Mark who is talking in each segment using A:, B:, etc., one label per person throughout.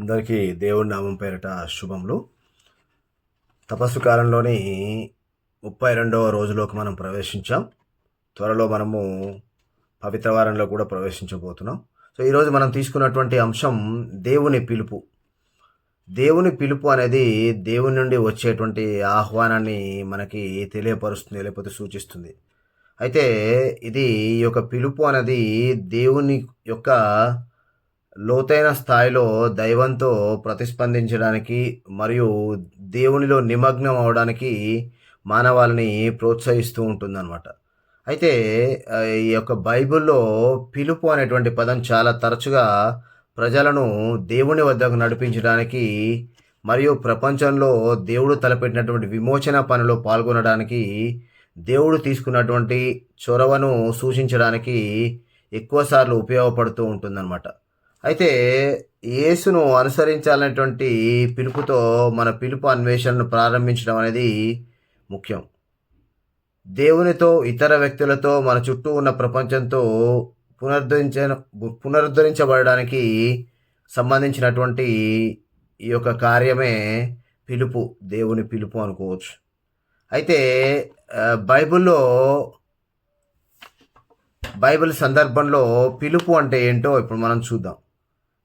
A: అందరికీ దేవుడి నామం పేరిట శుభములు. తపస్సు కాలంలోని ముప్పై రెండవ రోజులోకి మనం ప్రవేశించాం. త్వరలో మనము పవిత్ర వారంలో కూడా ప్రవేశించబోతున్నాం. సో ఈరోజు మనం తీసుకున్నటువంటి అంశం దేవుని పిలుపు. దేవుని పిలుపు అనేది దేవుని నుండి వచ్చేటువంటి ఆహ్వానాన్ని మనకి తెలియపరుస్తుంది లేకపోతే సూచిస్తుంది. అయితే ఇది ఈ యొక్క పిలుపు అనేది దేవుని యొక్క లోతైన స్థాయిలో దైవంతో ప్రతిస్పందించడానికి మరియు దేవునిలో నిమగ్నం అవడానికి మానవాళిని ప్రోత్సహిస్తూ ఉంటుందన్నమాట. అయితే ఈ యొక్క బైబిల్లో పిలుపు అనేటువంటి పదం చాలా తరచుగా ప్రజలను దేవుని వద్దకు నడిపించడానికి మరియు ప్రపంచంలో దేవుడు తలపెట్టినటువంటి విమోచన పనిలో పాల్గొనడానికి దేవుడు తీసుకున్నటువంటి చొరవను సూచించడానికి ఎక్కువసార్లు ఉపయోగపడుతూ ఉంటుందన్నమాట. అయితే యేసును అనుసరించాలనేటువంటి పిలుపుతో మన పిలుపు అన్వేషణను ప్రారంభించడం అనేది ముఖ్యం. దేవునితో ఇతర వ్యక్తులతో మన చుట్టూ ఉన్న ప్రపంచంతో పునరుద్ధరించ పునరుద్ధరించబడడానికి సంబంధించినటువంటి ఈ యొక్క కార్యమే పిలుపు దేవుని పిలుపు అనుకోవచ్చు. అయితే బైబిల్లో బైబిల్ సందర్భంలో పిలుపు అంటే ఏంటో ఇప్పుడు మనం చూద్దాం.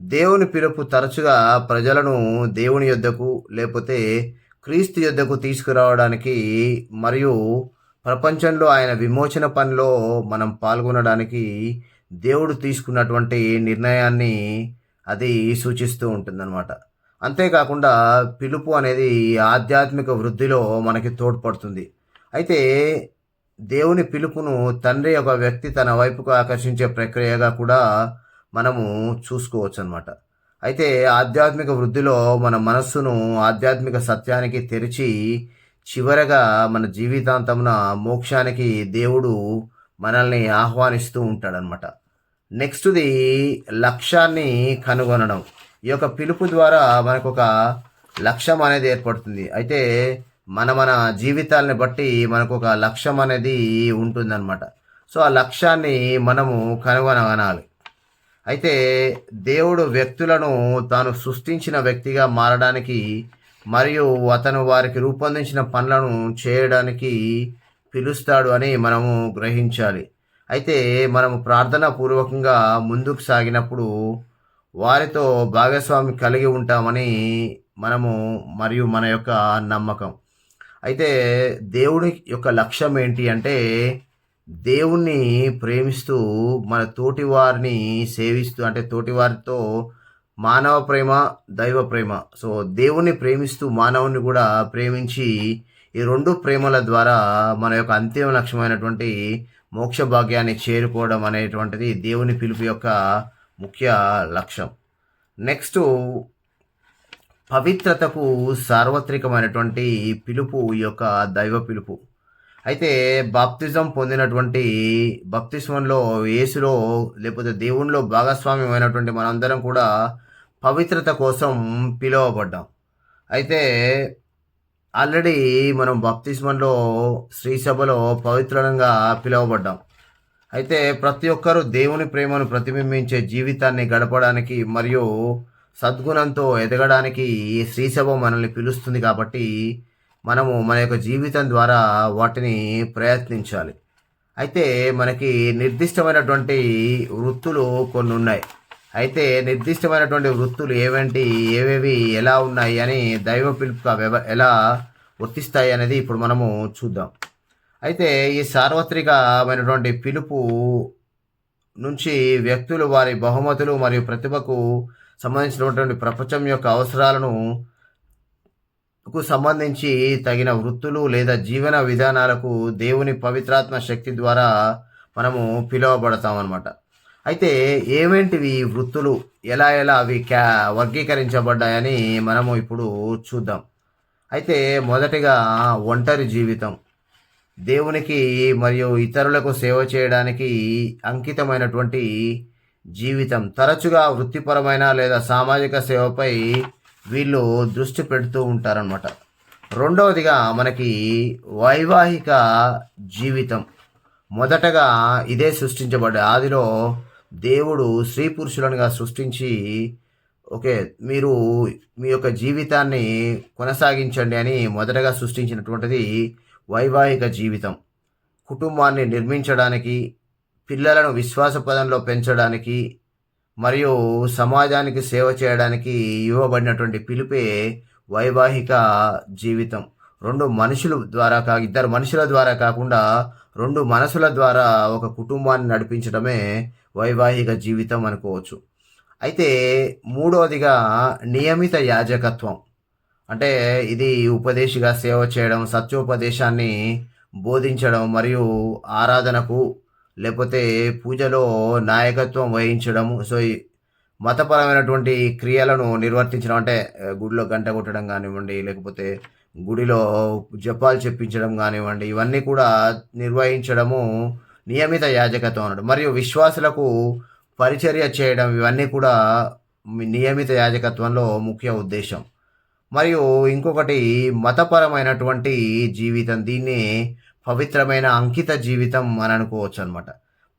A: దేవుని పిలుపు తరచుగా ప్రజలను దేవుని యొద్దకు లేకపోతే క్రీస్తు యొద్దకు తీసుకురావడానికి మరియు ప్రపంచంలో ఆయన విమోచన పనిలో మనం పాల్గొనడానికి దేవుడు తీసుకున్నటువంటి నిర్ణయాన్ని అది సూచిస్తూ ఉంటుందన్నమాట. అంతేకాకుండా పిలుపు అనేది ఆధ్యాత్మిక వృద్ధిలో మనకి తోడ్పడుతుంది. అయితే దేవుని పిలుపును తండ్రి ఒక వ్యక్తి తన వైపుకు ఆకర్షించే ప్రక్రియగా కూడా మనము చూసుకోవచ్చు అనమాట అయితే ఆధ్యాత్మిక వృద్ధిలో మన మనస్సును ఆధ్యాత్మిక సత్యానికి తెరిచి చివరగా మన జీవితాంతమున మోక్షానికి దేవుడు మనల్ని ఆహ్వానిస్తూ ఉంటాడనమాట నెక్స్ట్ది లక్ష్యాన్ని కనుగొనడం. ఈ యొక్క పిలుపు ద్వారా మనకు ఒక లక్ష్యం అనేది ఏర్పడుతుంది. అయితే మన మన జీవితాలని బట్టి మనకు ఒక లక్ష్యం అనేది ఉంటుందన్నమాట. సో ఆ లక్ష్యాన్ని మనము కనుగొనగనాలి. అయితే దేవుడు వ్యక్తులను తాను సృష్టించిన వ్యక్తిగా మారడానికి మరియు అతను వారికి రూపొందించిన పనులను చేయడానికి పిలుస్తాడు అని మనము గ్రహించాలి. అయితే మనము ప్రార్థన పూర్వకంగా ముందుకు సాగినప్పుడు వారితో భాగస్వామి కలిగి ఉంటామని మనము మరియు మన యొక్క నమ్మకం. అయితే దేవుడి యొక్క లక్ష్యం ఏంటి అంటే దేవుణ్ణి ప్రేమిస్తూ మన తోటి వారిని సేవిస్తూ అంటే తోటి వారితో మానవ ప్రేమ దైవ ప్రేమ. సో దేవుణ్ణి ప్రేమిస్తూ మానవుని కూడా ప్రేమించి ఈ రెండు ప్రేమల ద్వారా మన యొక్క అంతిమ లక్ష్యమైనటువంటి మోక్ష భాగ్యాన్ని చేరుకోవడం అనేటువంటిది దేవుని పిలుపు యొక్క ముఖ్య లక్ష్యం. నెక్స్ట్ పవిత్రతకు సార్వత్రికమైనటువంటి పిలుపు ఈ యొక్క దైవ పిలుపు. అయితే బాప్తిజం పొందినటువంటి బాప్తిస్మంలో యేసులో లేకపోతే దేవునిలో భాగస్వామ్యమైనటువంటి మనందరం కూడా పవిత్రత కోసం పిలువబడ్డాం. అయితే ఆల్రెడీ మనం బాప్తిస్మంలో శ్రీసభలో పవిత్రంగా పిలువబడ్డాం. అయితే ప్రతి ఒక్కరూ దేవుని ప్రేమను ప్రతిబింబించే జీవితాన్ని గడపడానికి మరియు సద్గుణంతో ఎదగడానికి శ్రీసభ మనల్ని పిలుస్తుంది కాబట్టి మనము మన యొక్క జీవితం ద్వారా వాటిని ప్రయత్నించాలి. అయితే మనకి నిర్దిష్టమైనటువంటి వృత్తులు కొన్ని ఉన్నాయి. అయితే నిర్దిష్టమైనటువంటి వృత్తులు ఏవేంటి? ఏవేవి? ఎలా ఉన్నాయి? అని దైవ పిలుపుగా వ్యవ ఎలా వర్తిస్తాయి అనేది ఇప్పుడు మనము చూద్దాం. అయితే ఈ సార్వత్రికమైనటువంటి పిలుపు నుంచి వ్యక్తులు వారి బహుమతులు మరియు ప్రతిభకు సంబంధించినటువంటి ప్రపంచం యొక్క అవసరాలను కు సంబంధించి తగిన వృత్తులు లేదా జీవన విధానాలకు దేవుని పవిత్రాత్మ శక్తి ద్వారా మనము పిలువబడతాం అనమాట అయితే ఏమేంటివి వృత్తులు? ఎలా ఎలా అవి క్యా వర్గీకరించబడ్డాయని మనము ఇప్పుడు చూద్దాం. అయితే మొదటిగా ఒంటరి జీవితం. దేవునికి మరియు ఇతరులకు సేవ చేయడానికి అంకితమైనటువంటి జీవితం. తరచుగా వృత్తిపరమైన లేదా సామాజిక సేవపై వీళ్ళు దృష్టి పెడుతూ ఉంటారనమాట రెండవదిగా మనకి వైవాహిక జీవితం. మొదటగా ఇదే సృష్టించబడ్డ ఆదిలో దేవుడు స్త్రీ పురుషులనుగా సృష్టించి ఓకే మీరు మీ యొక్క జీవితాన్ని కొనసాగించండి అని మొదటగా సృష్టించినటువంటిది వైవాహిక జీవితం. కుటుంబాన్ని నిర్మించడానికి పిల్లలను విశ్వాస పదంలో పెంచడానికి మరియు సమాజానికి సేవ చేయడానికి ఇవ్వబడినటువంటి పిలుపే వైవాహిక జీవితం. రెండు మనుషుల ద్వారా కా ఇద్దరు మనుషుల ద్వారా కాకుండా రెండు మనసుల ద్వారా ఒక కుటుంబాన్ని నడిపించడమే వైవాహిక జీవితం అనుకోవచ్చు. అయితే మూడవదిగా నియమిత యాజకత్వం. అంటే ఇది ఉపదేశిగా సేవ చేయడం సత్యోపదేశాన్ని బోధించడం మరియు ఆరాధనకు లేకపోతే పూజలో నాయకత్వం వహించడము. సో ఈ మతపరమైనటువంటి క్రియలను నిర్వర్తించడం అంటే గుడిలో గంట కొట్టడం కానివ్వండి లేకపోతే గుడిలో జపాలు చెప్పించడం కానివ్వండి ఇవన్నీ కూడా నిర్వహించడము నియమిత యాజకత్వం అన్నాడు మరియు విశ్వాసులకు పరిచర్య చేయడం ఇవన్నీ కూడా నియమిత యాజకత్వంలో ముఖ్య ఉద్దేశం. మరియు ఇంకొకటి మతపరమైనటువంటి జీవితం. దీన్ని పవిత్రమైన అంకిత జీవితం అని అనుకోవచ్చు అనమాట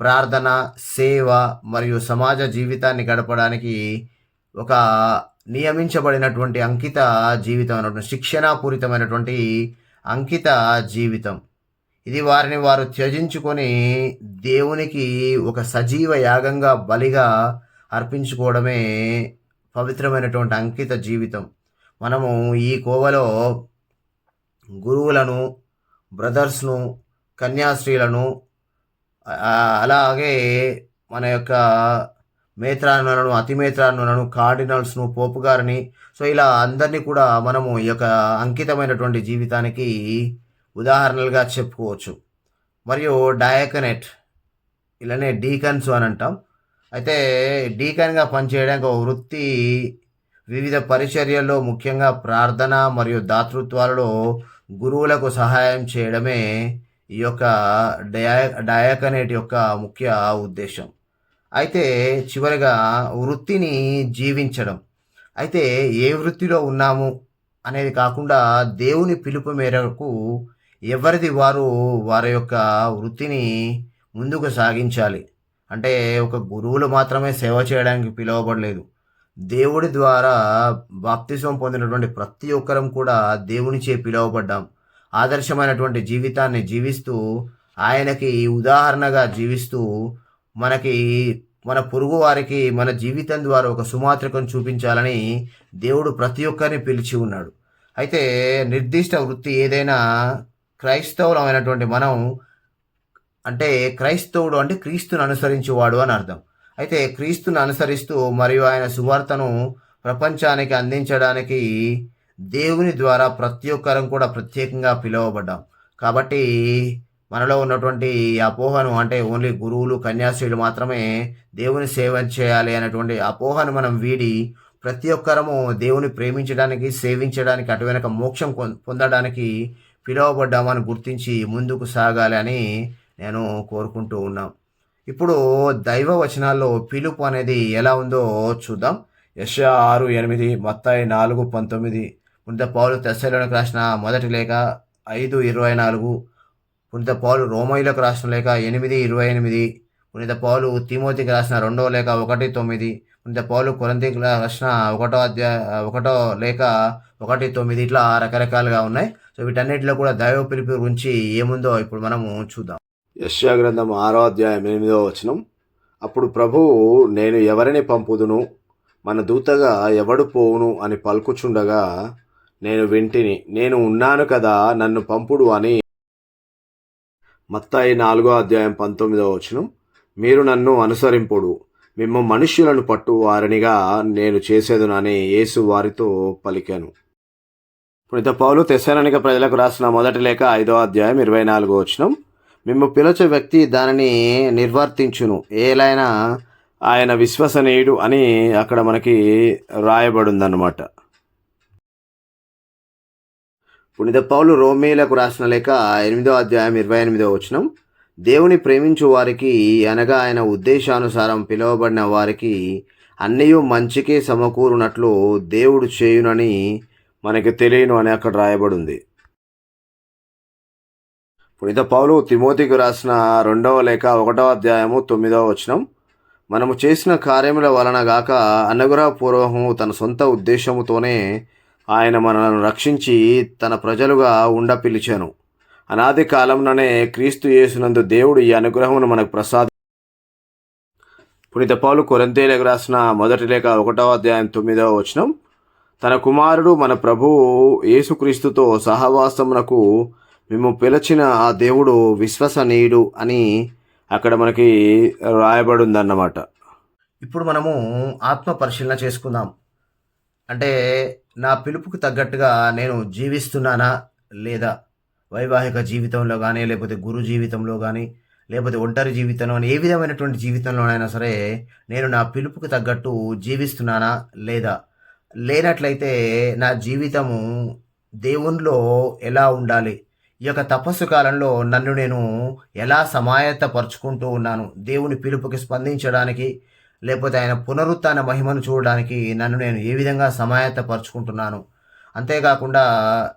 A: ప్రార్థన సేవ మరియు సమాజ జీవితాన్ని గడపడానికి ఒక నియమించబడినటువంటి అంకిత జీవితం అన్నటువంటి శిక్షణాపూరితమైనటువంటి అంకిత జీవితం. ఇది వారిని వారు త్యజించుకొని దేవునికి ఒక సజీవ యాగంగా బలిగా అర్పించుకోవడమే పవిత్రమైనటువంటి అంకిత జీవితం. మనము ఈ కోవలో గురువులను బ్రదర్స్ను కన్యాశ్రీలను అలాగే మన యొక్క మేత్రానులను అతిమేత్రానులను కార్డినల్స్ను పోపు గారిని సో ఇలా అందరినీ కూడా మనము ఈ యొక్క అంకితమైనటువంటి జీవితానికి ఉదాహరణలుగా చెప్పుకోవచ్చు. మరియు డయాకనెట్ ఇలానే డీకన్స్ అని అంటాం. అయితే డీకన్గా పనిచేయడానికి ఒక వృత్తి వివిధ పరిచర్యల్లో ముఖ్యంగా ప్రార్థన మరియు దాతృత్వాలలో గురువులకు సహాయం చేయడమే ఈ యొక్క డయా డయాకనేట్ యొక్క ముఖ్య ఉద్దేశం. అయితే చివరిగా వృత్తిని జీవించడం. అయితే ఏ వృత్తిలో ఉన్నాము అనేది కాకుండా దేవుని పిలుపు మేరకు ఎవరిది వారు వారి యొక్క వృత్తిని ముందుకు సాగించాలి. అంటే ఒక గురువులు మాత్రమే సేవ చేయడానికి పిలువబడలేదు. దేవుడి ద్వారా బాప్తిజం పొందినటువంటి ప్రతి ఒక్కరం కూడా దేవునిచే పిలువబడ్డాం. ఆదర్శమైనటువంటి జీవితాన్ని జీవిస్తూ ఆయనకి ఉదాహరణగా జీవిస్తూ మనకి మన పొరుగు వారికి మన జీవితం ద్వారా ఒక సుమాత్రికను చూపించాలని దేవుడు ప్రతి ఒక్కరిని పిలిచి ఉన్నాడు. అయితే నిర్దిష్ట వృత్తి ఏదైనా క్రైస్తవులమైనటువంటి మనం అంటే క్రైస్తవుడు అంటే క్రీస్తుని అనుసరించేవాడు అని అర్థం. అయితే క్రీస్తును అనుసరిస్తూ మరియు ఆయన సువార్తను ప్రపంచానికి అందించడానికి దేవుని ద్వారా ప్రతి ఒక్కరం కూడా ప్రత్యేకంగా పిలువబడ్డాం. కాబట్టి మనలో ఉన్నటువంటి అపోహను అంటే ఓన్లీ గురువులు కన్యాశ్రీలు మాత్రమే దేవుని సేవ చేయాలి అనేటువంటి అపోహను మనం వీడి ప్రతి ఒక్కరము దేవుని ప్రేమించడానికి సేవించడానికి అటు వెనక మోక్షం పొందడానికి పిలువబడ్డామని గుర్తించి ముందుకు సాగాలి అని నేను కోరుకుంటూ ఉన్నాం. ఇప్పుడు దైవ వచనాల్లో పిలుపు అనేది ఎలా ఉందో చూద్దాం. యశ ఆరు ఎనిమిది మత్తాయి నాలుగు పంతొమ్మిది. పునిత పౌలు తెస్సలోనికి రాసిన మొదటి లేఖ ఐదు ఇరవై నాలుగు. పునిత పౌలు రోమయులకు రాసిన లేఖ ఎనిమిది ఇరవై ఎనిమిది. పునిత పౌలు తిమోతికి రాసిన రెండవ లేఖ ఒకటి తొమ్మిది. పునిత పౌలు కొరంతికి రాసిన ఒకటో అధ్యాయ ఒకటో లేఖ ఒకటి తొమ్మిది. ఇట్లా రకరకాలుగా ఉన్నాయి. సో వీటన్నిటిలో కూడా దైవ పిలుపు గురించి ఏముందో ఇప్పుడు మనము చూద్దాం. యశ్యా గ్రంథం ఆరో అధ్యాయం ఎనిమిదో వచనం. అప్పుడు ప్రభువు నేను ఎవరిని పంపుదును? మన దూతగా ఎవడు పోవును? అని పలుకుచుండగా నేను వింటిని. నేను ఉన్నాను కదా నన్ను పంపుడు అని మత్తాయి నాలుగో అధ్యాయం పంతొమ్మిదో వచనం. మీరు నన్ను అనుసరింపుడు. మిమ్మ మనుష్యులను పట్టు వారినిగా నేను చేసేదునని యేసు వారితో పలికాను. పునిత పౌలు తెస్సలోనిక ప్రజలకు రాసిన మొదటి లేఖ ఐదో అధ్యాయం ఇరవై నాలుగో వచనం. మేము పిలచే వ్యక్తి దానిని నిర్వర్తించును. ఏలైనా ఆయన విశ్వసనీయుడు అని అక్కడ మనకి రాయబడిందన్నమాట. పునిత పౌలు రోమీలకు రాసిన లేక ఎనిమిదో అధ్యాయం ఇరవై ఎనిమిదో వచనం. దేవుని ప్రేమించు వారికి అనగా ఆయన ఉద్దేశానుసారం పిలువబడిన వారికి అన్నయు మంచికే సమకూరునట్లు దేవుడు చేయునని మనకి తెలియను అని అక్కడ రాయబడి ఉంది పునీత పౌలు తిమోతికి రాసిన రెండవ లేఖ ఒకటవ అధ్యాయము తొమ్మిదవ వచనం. మనము చేసిన కార్యముల వలన గాక అనుగ్రహపూర్వకము తన సొంత ఉద్దేశముతోనే ఆయన మనల్ని రక్షించి తన ప్రజలుగా ఉండ పిలిచాను. అనాది కాలంలోనే క్రీస్తు యేసునందు దేవుడు ఈ అనుగ్రహమును మనకు ప్రసాద పునీత పౌలు కొరంతేలకు రాసిన మొదటి లేఖ ఒకటవ అధ్యాయం తొమ్మిదవ వచనం. తన కుమారుడు మన ప్రభువు యేసుక్రీస్తుతో సహవాసమునకు మేము పిలిచిన ఆ దేవుడు విశ్వసనీయుడు అని అక్కడ మనకి రాయబడి ఉందన్నమాట ఇప్పుడు మనము ఆత్మ పరిశీలన చేసుకుందాం. అంటే నా పిలుపుకు తగ్గట్టుగా నేను జీవిస్తున్నానా లేదా? వైవాహిక జీవితంలో కానీ లేకపోతే గురు జీవితంలో కానీ లేకపోతే ఒంటరి జీవితంలో ఏ విధమైనటువంటి జీవితంలోనైనా సరే నేను నా పిలుపుకు తగ్గట్టు జీవిస్తున్నానా లేదా? లేనట్లయితే నా జీవితము దేవునిలో ఎలా ఉండాలి? ఈ యొక్క తపస్సు కాలంలో నన్ను నేను ఎలా సమాయత్తపరుచుకుంటూ ఉన్నాను? దేవుని పిలుపుకి స్పందించడానికి లేకపోతే ఆయన పునరుత్న మహిమను చూడడానికి నన్ను నేను ఏ విధంగా సమాయత్తపరుచుకుంటున్నాను? అంతేకాకుండా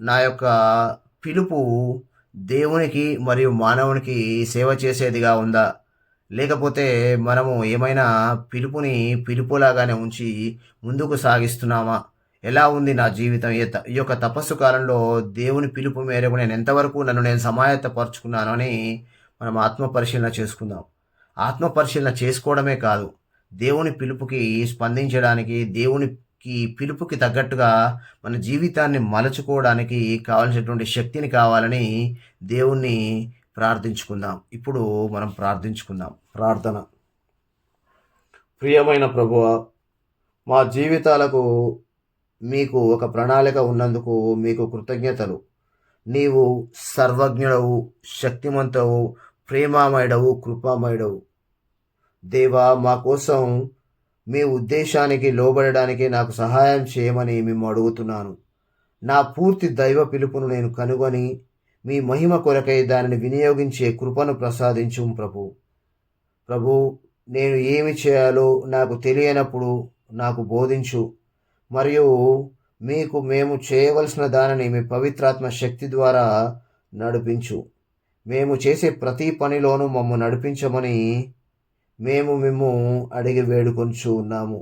A: నా యొక్క పిలుపు దేవునికి మరియు మానవునికి సేవ చేసేదిగా ఉందా? లేకపోతే మనము ఏమైనా పిలుపుని పిలుపులాగానే ఉంచి ముందుకు సాగిస్తున్నామా? ఎలా ఉంది నా జీవితం? ఈ యొక్క తపస్సు కాలంలో దేవుని పిలుపు మేరకు నేను ఎంతవరకు నన్ను నేను సమాయత్తపరుచుకున్నాను అని మనం ఆత్మ పరిశీలన చేసుకుందాం. ఆత్మ పరిశీలన చేసుకోవడమే కాదు దేవుని పిలుపుకి స్పందించడానికి దేవునికి పిలుపుకి తగ్గట్టుగా మన జీవితాన్ని మలచుకోవడానికి కావలసినటువంటి శక్తిని కావాలని దేవుణ్ణి ప్రార్థించుకుందాం. ఇప్పుడు మనం ప్రార్థించుకుందాం. ప్రార్థన. ప్రియమైన ప్రభువ మా జీవితాలకు మీకు ఒక ప్రణాళిక ఉన్నందుకు మీకు కృతజ్ఞతలు. నీవు సర్వజ్ఞుడవు శక్తిమంతవు ప్రేమామయుడవు కృపామయుడవు. దేవా మా కోసం మీ ఉద్దేశానికి లోబడడానికి నాకు సహాయం చేయమని మేము అడుగుతున్నాను. నా పూర్తి దైవ పిలుపును నేను కనుగొని మీ మహిమ కొరకై దానిని వినియోగించే కృపను ప్రసాదించు ప్రభు. ప్రభు నేను ఏమి చేయాలో నాకు తెలియనప్పుడు నాకు బోధించు. మరియు మీకు మేము చేయవలసిన దానిని మీ పవిత్రాత్మ శక్తి ద్వారా నడిపించు. మేము చేసే ప్రతి పనిలోనూ మమ్ము నడిపించమని మేము మేము అడిగి వేడుకొంచు ఉన్నాము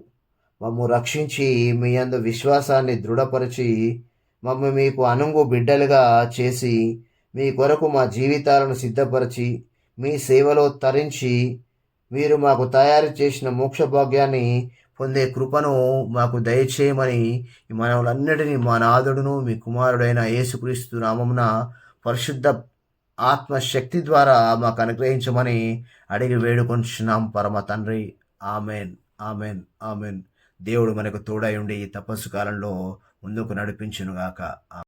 A: మమ్ము రక్షించి మీ అందు విశ్వాసాన్ని దృఢపరిచి మమ్మ మీకు అనుంగు బిడ్డలుగా చేసి మీ కొరకు మా జీవితాలను సిద్ధపరిచి మీ సేవలో తరించి మీరు మాకు తయారు చేసిన మోక్ష భాగ్యాన్ని పొందే కృపను మాకు దయచేయమని ఈ మనవులన్నిటినీ మా నాథుడును మీ కుమారుడైన యేసుక్రీస్తు నామమున పరిశుద్ధ ఆత్మశక్తి ద్వారా మాకు అనుగ్రహించమని అడిగి వేడుకొంచున్నాం. పరమ తండ్రి ఆమెన్ ఆమెన్ ఆమెన్. దేవుడు మనకు తోడై ఉండి ఈ తపస్సు కాలంలో ముందుకు నడిపించునుగాక.